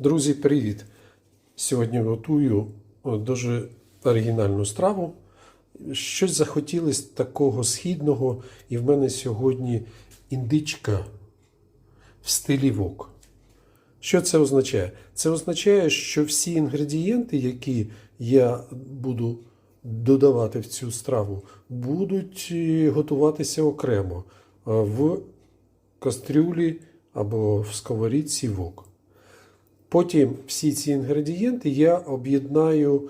Друзі, привіт! Сьогодні готую дуже оригінальну страву. Щось захотілося такого східного, і в мене сьогодні індичка в стилі вок. Що це означає? Це означає, що всі інгредієнти, які я буду додавати в цю страву, будуть е, готуватися окремо е, в кастрюлі або в сковорідці вок. Потім всі ці інгредієнти я об'єднаю е,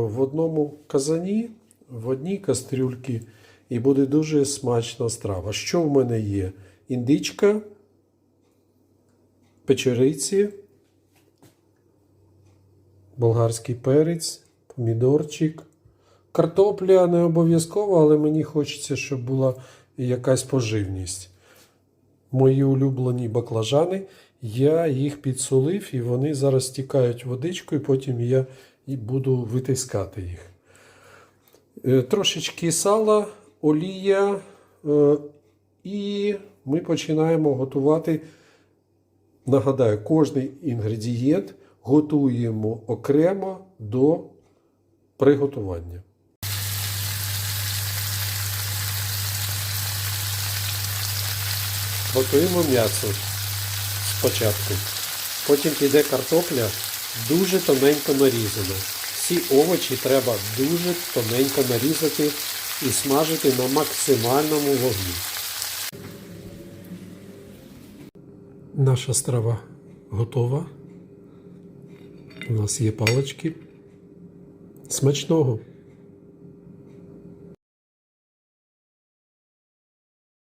в одному казані, в одній кастрюльці, і буде дуже смачна страва. Що в мене є? Індичка, печериці, болгарський перець, помідорчик. Картопля не обов'язково, але мені хочеться, щоб була якась поживність. Мої улюблені баклажани. Я їх підсолив і вони зараз стікають водичкою, потім я буду витискати їх. Е, Трошечки сала, олія, е, і ми починаємо готувати. Нагадаю, кожний інгредієнт готуємо окремо до приготування. Готуємо м'ясо спочатку. Потім піде картопля дуже тоненько нарізана. Всі овочі треба дуже тоненько нарізати і смажити на максимальному вогні. Наша страва готова. У нас є палички. Смачного!